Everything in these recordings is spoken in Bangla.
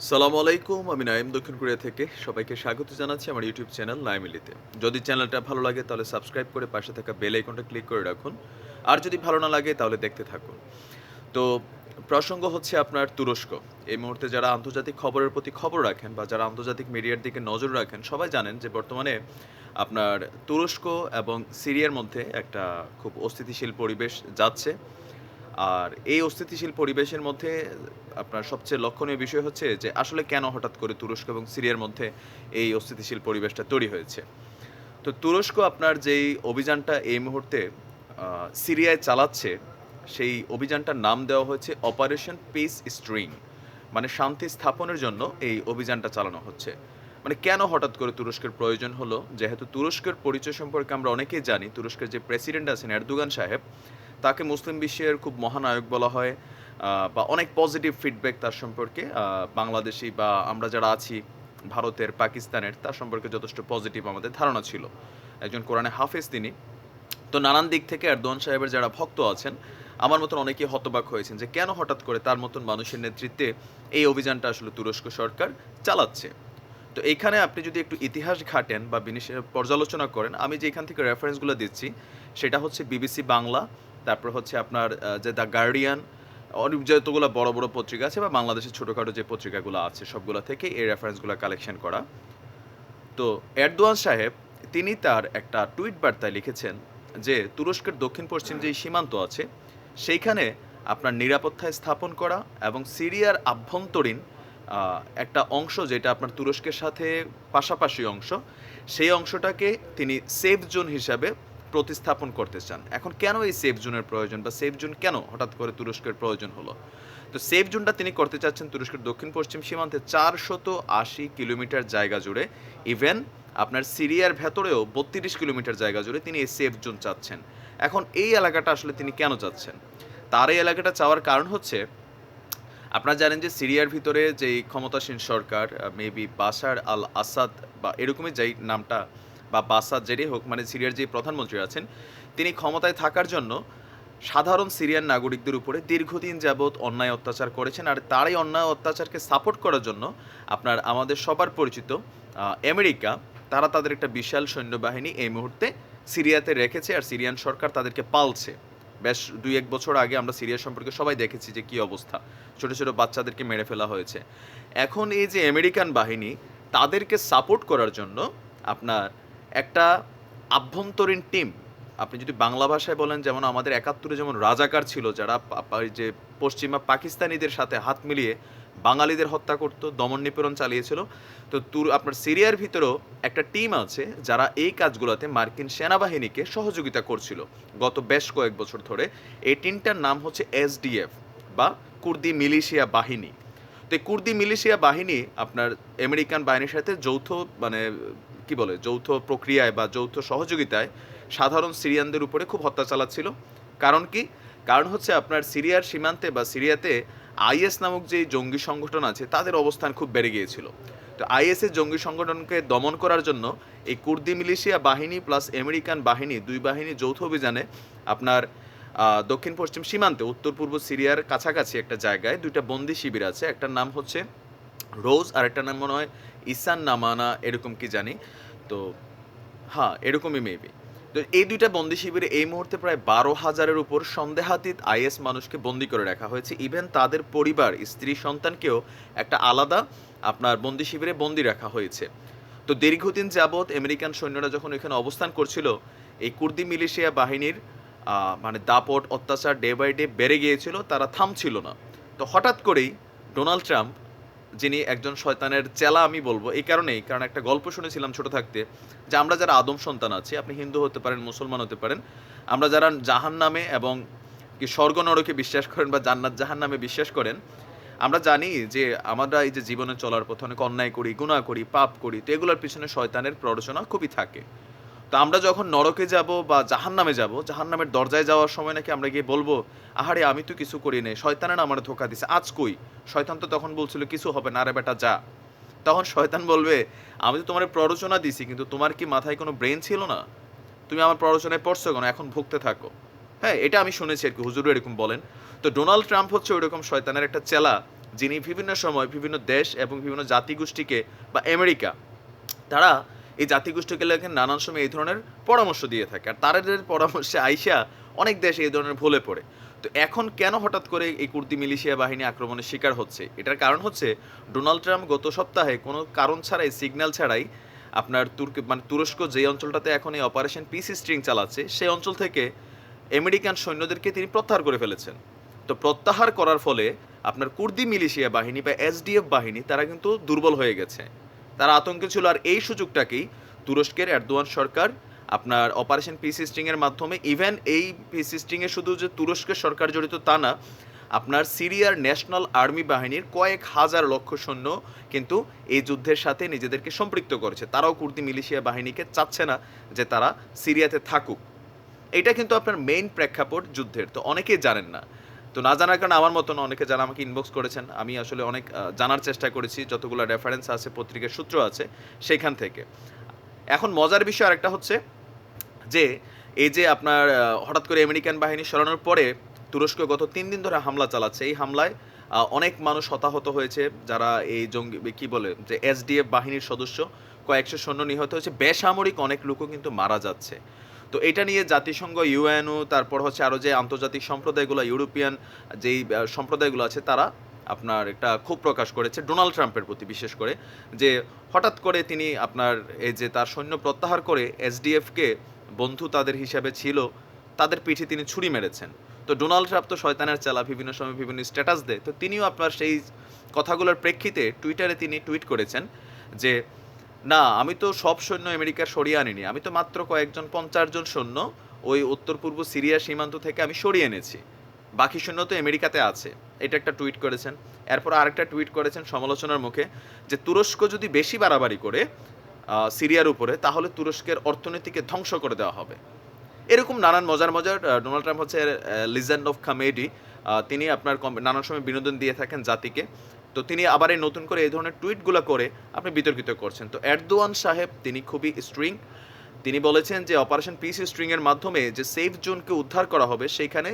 সালাম আলাইকুম, আমি নাইম দক্ষিণ কোরিয়া থেকে। সবাইকে স্বাগত জানাচ্ছি আমার ইউটিউব চ্যানেল নাইমিলিতে যদি চ্যানেলটা ভালো লাগে তাহলে সাবস্ক্রাইব করে পাশে থাকা বেল আইকনটা ক্লিক করে রাখুন। আর যদি ভালো না লাগে তাহলে দেখতে থাকুন। তো প্রসঙ্গ হচ্ছে আপনার তুরস্ক। এই মুহূর্তে যারা আন্তর্জাতিক খবরের প্রতি খবর রাখেন বা যারা আন্তর্জাতিক মিডিয়ার দিকে নজর রাখেন, সবাই জানেন যে বর্তমানে আপনার তুরস্ক এবং সিরিয়ার মধ্যে একটা খুব অস্থিতিশীল পরিবেশ যাচ্ছে। আর এই অস্থিতিশীল পরিবেশের মধ্যে আপনার সবচেয়ে লক্ষণীয় বিষয় হচ্ছে যে আসলে কেন হঠাৎ করে তুরস্ক এবং সিরিয়ার মধ্যে এই অস্থিতিশীল পরিবেশটা তৈরি হয়েছে। তো তুরস্ক আপনার যেই অভিযানটা এই মুহূর্তে সিরিয়ায় চালাচ্ছে, সেই অভিযানটার নাম দেওয়া হয়েছে অপারেশন পিস স্ট্রিং মানে শান্তি স্থাপনের জন্য এই অভিযানটা চালানো হচ্ছে। মানে কেন হঠাৎ করে তুরস্কের প্রয়োজন হলো? যেহেতু তুরস্কের পরিচয় সম্পর্কে আমরা অনেকেই জানি, তুরস্কের যে প্রেসিডেন্ট আছেন এরদোগান সাহেব তাকে মুসলিম বিশ্বের খুব মহানায়ক বলা হয় বা অনেক পজিটিভ ফিডব্যাক তার সম্পর্কে বাংলাদেশি বা আমরা যারা আছি, ভারতের, পাকিস্তানের, তার সম্পর্কে যথেষ্ট পজিটিভ আমাদের ধারণা ছিল। একজন কোরআনে হাফেজ তিনি। তো নানান দিক থেকে এরদোয়ান সাহেবের যারা ভক্ত আছেন, আমার মতন অনেকেই হতবাক হয়েছেন যে কেন হঠাৎ করে তার মতন মানুষের নেতৃত্বে এই অভিযানটা আসলে তুরস্ক সরকার চালাচ্ছে? তো এইখানে আপনি যদি একটু ইতিহাস ঘাটেন বা পর্যালোচনা করেন, আমি যে এখান থেকে রেফারেন্সগুলো দিচ্ছি, সেটা হচ্ছে বিবিসি বাংলা তারপর হচ্ছে আপনার যে দ্য গার্ডিয়ান অনেক যতগুলো বড় বড় পত্রিকা আছে বা বাংলাদেশের ছোটোখাটো যে পত্রিকাগুলো আছে সবগুলো থেকে এই রেফারেন্সগুলো কালেকশন করা। তো এরদোয়ান সাহেব, তিনি তার একটা টুইট বার্তায় লিখেছেন যে, তুরস্কের দক্ষিণ পশ্চিম যে সীমান্ত আছে, সেইখানে আপনার নিরাপত্তায় স্থাপন করা এবং সিরিয়ার আভ্যন্তরীণ একটা অংশ যেটা আপনার তুরস্কের সাথে পাশাপাশি অংশ, সেই অংশটাকে তিনি সেফ জোন হিসাবে প্রতিস্থাপন করতে চান? এখন কেন এই সেফ জোনের প্রয়োজন বা সেফ জোন কেন হঠাৎ করে তুরস্কের প্রয়োজন হলো? তো সেফ জোনটা তিনি করতে চাচ্ছেন তুরস্কের দক্ষিণ পশ্চিম সীমান্তে চারশত আশি কিলোমিটার জায়গা জুড়ে। ইভেন আপনার সিরিয়ার ভেতরেও বত্রিশ কিলোমিটার জায়গা জুড়ে তিনি এই সেফ জোন চাচ্ছেন। এখন এই এলাকাটা আসলে তিনি কেন চাচ্ছেন? তার এই এলাকাটা চাওয়ার কারণ হচ্ছে, আপনারা জানেন যে সিরিয়ার ভিতরে যেই ক্ষমতাসীন সরকার মেবি বাশার আল আসাদ বা এরকমই যেই নামটা বা বাসাদ যেটাই হোক মানে সিরিয়ার যে প্রধানমন্ত্রী আছেন, তিনি ক্ষমতায় থাকার জন্য সাধারণ সিরিয়ান নাগরিকদের উপরে দীর্ঘদিন যাবৎ অন্যায় অত্যাচার করেছেন আর তারই অন্যায় অত্যাচারকে সাপোর্ট করার জন্য আপনার আমাদের সবার পরিচিত আমেরিকা, তারা তাদের একটা বিশাল সৈন্যবাহিনী এই মুহূর্তে সিরিয়াতে রেখেছে আর সিরিয়ান সরকার তাদেরকে পালছে। বেশ দুই এক বছর আগে আমরা সিরিয়া সম্পর্কে সবাই দেখেছি যে কি অবস্থা, ছোট ছোট বাচ্চাদেরকে মেরে ফেলা হয়েছে। এখন এই যে আমেরিকান বাহিনী, তাদেরকে সাপোর্ট করার জন্য আপনার একটা আভ্যন্তরীণ টিম আপনি যদি বাংলা ভাষায় বলেন, যেমন আমাদের একাত্তরে যেমন রাজাকার ছিল, যারা যে পশ্চিমা পাকিস্তানিদের সাথে হাত মিলিয়ে বাঙালিদের হত্যা করতো, দমন নিপীড়ন চালিয়েছিল, তো তুর, আপনার সিরিয়ার ভিতরেও একটা টিম আছে, যারা এই কাজগুলোতে মার্কিন সেনাবাহিনীকে সহযোগিতা করছিল, গত বেশ কয়েক বছর ধরে। এই টিমটার নাম হচ্ছে এসডিএফ বা কুর্দি মিলিশিয়া বাহিনী। তো কুর্দি মিলিশিয়া বাহিনী, আপনার আমেরিকান বাহিনীর সাথে যৌথ মানে কি বলে, যৌথ প্রক্রিয়ায় বা যৌথ সহযোগিতায় সাধারণ সিরিয়ানদের উপরে খুব হত্যা চালাচ্ছিল। কারণ কি? কারণ হচ্ছে আপনার সিরিয়ার সীমান্তে বা সিরিয়াতে আইএস নামক যে জঙ্গি সংগঠন আছে, তাদের অবস্থান খুব বেড়ে গিয়েছিল। তো আইএসের জঙ্গি সংগঠনকে দমন করার জন্য এই কুর্দি মিলিশিয়া বাহিনী প্লাস আমেরিকান বাহিনী, দুই বাহিনী যৌথ অভিযানে আপনার দক্ষিণ পশ্চিম সীমান্তে উত্তর পূর্ব সিরিয়ার কাছাকাছি একটা জায়গায় দুইটা বন্দি শিবির আছে। একটার নাম হচ্ছে রোজ আরেকটা নাম মনে হয় ইসান নামানা এরকম কি জানি। তো হ্যাঁ এরকমই মেবি তো এই দুইটা বন্দি শিবিরে এই মুহূর্তে প্রায় বারো হাজারের উপর সন্দেহাতীত আইএস মানুষকে বন্দি করে রাখা হয়েছে। ইভেন তাদের পরিবার, স্ত্রী, সন্তানকেও একটা আলাদা আপনার বন্দি শিবিরে বন্দি রাখা হয়েছে। তো দীর্ঘদিন যাবৎ আমেরিকান সৈন্যরা যখন এখানে অবস্থান করছিল, এই কুর্দি মিলিশিয়া বাহিনীর মানে দাপট, অত্যাচার ডে বাই ডে বেড়ে গিয়েছিল, তারা থামছিল না। তো হঠাৎ করেই ডোনাল্ড ট্রাম্প যিনি একজন শয়তানের চেলা, আমি বলব, এই কারণেই, কারণ একটা গল্প শুনেছিলাম ছোট থাকতে যে আমরা যারা আদম সন্তান আছি, আপনি হিন্দু হতে পারেন, মুসলমান হতে পারেন, আমরা যারা জাহান নামে এবং কি স্বর্গ নরকে বিশ্বাস করেন বা জান্নাত জাহান নামে বিশ্বাস করেন, আমরা জানি যে আমরা এই যে জীবনে চলার পথে অনেক অন্যায় করি, গুনাহ করি, পাপ করি, তো এগুলোর পিছনে শয়তানের প্ররোচনা খুবই থাকে। তো আমরা যখন নরকে যাব বা জাহান নামে যাব জাহান নামের দরজায় যাওয়ার সময় নাকি আমরা গিয়ে বলব, আহারে, আমি তো কিছু করি নাই, শয়তানের আমার ধোকা দিছে, আজ কই? শয়তান তো তখন বলছিল, কিছু হবে না আরে বেটা, যা। তখন শয়তান বলবে, আমি তো তোমার প্ররোচনা দিছি, কিন্তু তোমার কি মাথায় কোনো ব্রেন ছিল না? তুমি আমার প্ররোচনায় পড়ছো কেন? এখন ভুগতে থাকো। হ্যাঁ এটা আমি শুনেছি আর কি হুজুরও এরকম বলেন। তো ডোনাল্ড ট্রাম্প হচ্ছে ওইরকম শয়তানের একটা চেলা, যিনি বিভিন্ন সময় বিভিন্ন দেশ এবং বিভিন্ন জাতিগোষ্ঠীকে বা আমেরিকা, তারা এই জাতিগোষ্ঠীকে লেখে নানান সময় এই ধরনের পরামর্শ দিয়ে থাকে। আর তাদের পরামর্শে আইসা অনেক দেশ এই ধরনের ভুলে পড়ে। তো এখন কেন হঠাৎ করে এই কুর্দি মিলিশিয়া বাহিনী আক্রমণের শিকার হচ্ছে? এটার কারণ হচ্ছে ডোনাল্ড ট্রাম্প গত সপ্তাহে কোনো কারণ ছাড়াই, সিগন্যাল ছাড়াই আপনার তুর্ক মানে তুরস্ক যে অঞ্চলটাতে এখন এই অপারেশন পিসি স্ট্রিং চালাচ্ছে, সেই অঞ্চল থেকে আমেরিকান সৈন্যদেরকে তিনি প্রত্যাহার করে ফেলেছেন। তো প্রত্যাহার করার ফলে আপনার কুর্দি মিলিশিয়া বাহিনী বা এসডিএফ বাহিনী, তারা কিন্তু দুর্বল হয়ে গেছে। তারা আতঙ্কে ছিল আর এই সুযোগটাকেই তুরস্কের এরদোয়ান সরকার আপনার অপারেশন পিসি স্ট্রিংয়ের মাধ্যমে ইভেন এই পিসি স্ট্রিংয়ে শুধু যে তুরস্কের সরকার জড়িত তা না, আপনার সিরিয়ার ন্যাশনাল আর্মি বাহিনীর কয়েক হাজার লক্ষ সৈন্য কিন্তু এই যুদ্ধের সাথে নিজেদেরকে সম্পৃক্ত করেছে। তারাও কুর্দি মিলিশিয়া বাহিনীকে চাচ্ছে না যে তারা সিরিয়াতে থাকুক। এটা কিন্তু আপনার মেইন প্রেক্ষাপট যুদ্ধের। তো অনেকেই জানেন না তো না জানার কারণে আমার মতন অনেকে যারা আমাকে ইনবক্স করেছেন, আমি আসলে অনেক জানার চেষ্টা করেছি, যতগুলো রেফারেন্স আছে, পত্রিকার সূত্র আছে সেখান থেকে। এখন মজার বিষয় আরেকটা হচ্ছে যে, এই যে আপনার হঠাৎ করে আমেরিকান বাহিনী সরানোর পরে তুরস্ক গত তিন দিন ধরে হামলা চালাচ্ছে। এই হামলায় অনেক মানুষ হতাহত হয়েছে। যারা এই জঙ্গি, কি বলে, যে এসডিএফ বাহিনীর সদস্য, কয়েকশো সৈন্য নিহত হয়েছে। বেসামরিক অনেক লোকও কিন্তু মারা যাচ্ছে। তো এটা নিয়ে জাতিসংঘ, ইউএনও, তারপর হচ্ছে আরও যে আন্তর্জাতিক সম্প্রদায়গুলো, ইউরোপিয়ান যেই সম্প্রদায়গুলো আছে, তারা আপনার একটা ক্ষোভ প্রকাশ করেছে ডোনাল্ড ট্রাম্পের প্রতি বিশেষ করে, যে হঠাৎ করে তিনি আপনার এই যে তার সৈন্য প্রত্যাহার করে এসডিএফকে বন্ধু তাদের হিসাবে ছিল, তাদের পিঠে তিনি ছুরি মেরেছেন। তো ডোনাল্ড ট্রাম্প তো শয়তানের চালা, বিভিন্ন সময় বিভিন্ন স্ট্যাটাস দেয়। তো তিনিও আপনার সেই কথাগুলোর প্রেক্ষিতে টুইটারে তিনি টুইট করেছেন যে না, আমি তো সব সৈন্য আমেরিকার সরিয়ে আনিনি। আমি তো মাত্র কয়েকজন, পঞ্চাশ জন সৈন্য ওই উত্তর পূর্ব সিরিয়া সীমান্ত থেকে আমি সরিয়ে এনেছি। বাকি সৈন্য তো আমেরিকাতে আছে। এটা একটা টুইট করেছেন। এরপর আরেকটা টুইট করেছেন সমালোচনার মুখে যে তুরস্ক যদি বেশি বাড়াবাড়ি করে সিরিয়ার উপরে, তাহলে তুরস্কের অর্থনীতিকে ধ্বংস করে দেওয়া হবে। এরকম নানান মজার মজার ডোনাল্ড ট্রাম্প হচ্ছে লিজেন্ড অফ কমেডি তিনি আপনার নানান সময় বিনোদন দিয়ে থাকেন জাতিকে। তো তিনি আবার এই নতুন করে এই ধরনের টুইটগুলো করে আপনি বিতর্কিত করছেন। তো এরদোয়ান সাহেব, তিনি খুবই স্ট্রিং তিনি বলেছেন যে অপারেশন পিস স্ট্রিংয়ের মাধ্যমে যে সেফ জোনকে উদ্ধার করা হবে, সেইখানে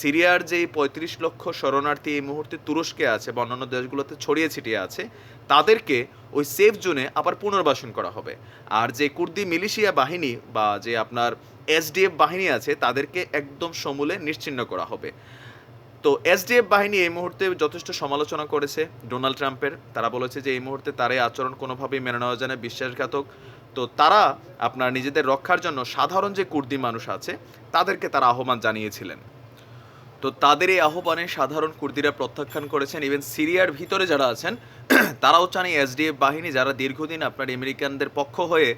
সিরিয়ার যে পঁয়ত্রিশ লক্ষ শরণার্থী এই মুহূর্তে তুরস্কে আছে বা অন্যান্য দেশগুলোতে ছড়িয়ে ছিটিয়ে আছে, তাদেরকে ওই সেফ জোনে আবার পুনর্বাসন করা হবে। আর যে কুর্দি মিলিশিয়া বাহিনী বা যে আপনার এসডিএফ বাহিনী আছে, তাদেরকে একদম সমূলে নিশ্চিহ্ন করা হবে। তো এসডিএফ বাহিনী এই মুহূর্তে যথেষ্ট সমালোচনা করেছে ডোনাল্ড ট্রাম্পের। তারা বলেছে যে এই মুহূর্তে তার এই আচরণ কোনোভাবেই মেনে নেওয়া যায় না, বিশ্বাসঘাতক। তো তারা আপনার নিজেদের রক্ষার জন্য সাধারণ যে কুর্দি মানুষ আছে, তাদেরকে তারা আহ্বান জানিয়েছিলেন। তো তাদের এই আহ্বানে সাধারণ কুর্দিরা প্রত্যাখ্যান করেছেন। ইভেন সিরিয়ার ভিতরে যারা আছেন, তারাও চান এই এসডিএফ বাহিনী যারা দীর্ঘদিন আপনার আমেরিকানদের পক্ষ হয়ে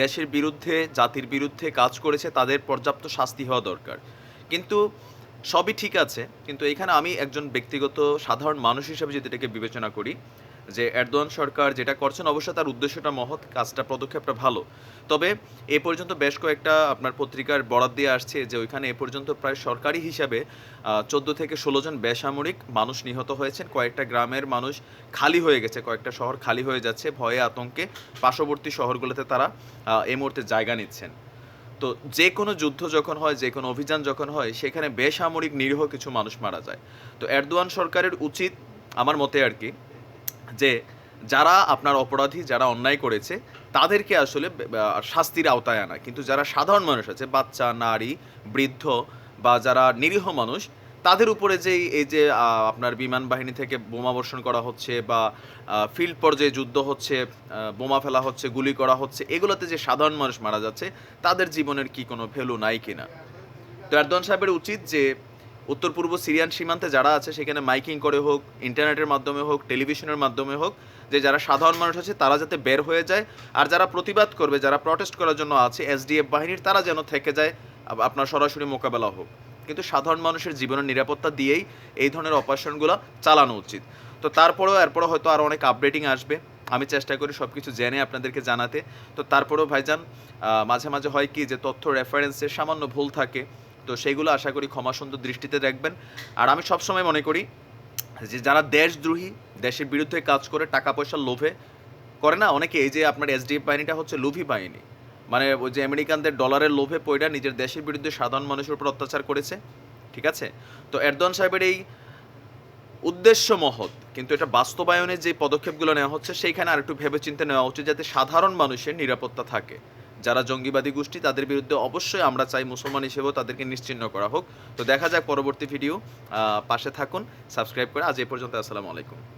দেশের বিরুদ্ধে, জাতির বিরুদ্ধে কাজ করেছে, তাদের পর্যাপ্ত শাস্তি হওয়া দরকার। কিন্তু সবই ঠিক আছে, কিন্তু এখানে আমি একজন ব্যক্তিগত সাধারণ মানুষ হিসেবে যদি এটাকে বিবেচনা করি, যে এরদোয়ান সরকার যেটা করছেন, অবশ্য তার উদ্দেশ্যটা মহৎ, কাজটা, পদক্ষেপটা ভালো। তবে এ পর্যন্ত বেশ কয়েকটা আপনার পত্রিকার বরাদ দিয়ে আসছে যে ওইখানে এ পর্যন্ত প্রায় সরকারি হিসাবে চোদ্দ থেকে ষোলো জন বেসামরিক মানুষ নিহত হয়েছেন। কয়েকটা গ্রামের মানুষ খালি হয়ে গেছে, কয়েকটা শহর খালি হয়ে যাচ্ছে। ভয়ে, আতঙ্কে পার্শ্ববর্তী শহরগুলোতে তারা এই মুহূর্তে জায়গা নিচ্ছেন। তো যে কোনো যুদ্ধ যখন হয় যে কোনো অভিযান যখন হয়, সেখানে বেসামরিক নিরীহ কিছু মানুষ মারা যায়। তো এরদোয়ান সরকারের উচিত আমার মতে আর কি, যে যারা আপনার অপরাধী, যারা অন্যায় করেছে, তাদেরকে আসলে শাস্তির আওতায় আনা। কিন্তু যারা সাধারণ মানুষ আছে, বাচ্চা, নারী, বৃদ্ধ বা যারা নিরীহ মানুষ তাদের উপরে যে এই যে আপনার বিমান বাহিনী থেকে বোমা বর্ষণ করা হচ্ছে বা ফিল্ড পর্যায়ে যুদ্ধ হচ্ছে বোমা ফেলা হচ্ছে, গুলি করা হচ্ছে, এগুলোতে যে সাধারণ মানুষ মারা যাচ্ছে, তাদের জীবনের কি কোনো ভ্যালু নাই কিনা? তো এরদোয়ান সাহেবের উচিত যে, উত্তর পূর্ব সিরিয়ান সীমান্তে যারা আছে, সেখানে মাইকিং করে হোক, ইন্টারনেটের মাধ্যমে হোক, টেলিভিশনের মাধ্যমে হোক, যে যারা সাধারণ মানুষ আছে, তারা যাতে বের হয়ে যায়, আর যারা প্রতিবাদ করবে, যারা প্রটেস্ট করার জন্য আছে এসডিএফ বাহিনীর, তারা যেন থেকে যায় আপনার সরাসরি মোকাবেলা হোক। কিন্তু সাধারণ মানুষের জীবনের নিরাপত্তা দিয়েই এই ধরনের অপারেশনগুলো চালানো উচিত। তো তারপরেও এরপরে হয়তো আরও অনেক আপডেটিং আসবে। আমি চেষ্টা করি সব কিছু জেনে আপনাদেরকে জানাতে। তো তারপরেও ভাইজান মাঝে মাঝে হয় কি যে তথ্য রেফারেন্সের সামান্য ভুল থাকে। তো সেইগুলো আশা করি ক্ষমা সুন্দর দৃষ্টিতে দেখবেন। আর আমি সবসময় মনে করি যে যারা দেশদ্রোহী, দেশের বিরুদ্ধে কাজ করে টাকা পয়সার লোভে করে না, অনেকে এই যে আপনার এসডিএফ বাহিনীটা হচ্ছে লোভী বাহিনী। মানে ওই যে আমেরিকানদের ডলারের লোভে পয়রা নিজের দেশের বিরুদ্ধে সাধারণ মানুষের উপর অত্যাচার করেছে, ঠিক আছে? তো এরদোয়ান সাহেবের এই উদ্দেশ্য মহৎ কিন্তু এটা বাস্তবায়নের যে পদক্ষেপগুলো নেওয়া হচ্ছে, সেইখানে আর আরেকটু ভেবেচিন্তে নেওয়া উচিত যাতে সাধারণ মানুষের নিরাপত্তা থাকে। যারা জঙ্গিবাদী গোষ্ঠী, তাদের বিরুদ্ধে অবশ্যই আমরা চাই মুসলমান হিসেবেও তাদেরকে নিশ্চিহ্ন করা হোক। তো দেখা যাক পরবর্তী ভিডিও পাশে থাকুন সাবস্ক্রাইব করে আজ এই পর্যন্ত, আসসালামু আলাইকুম।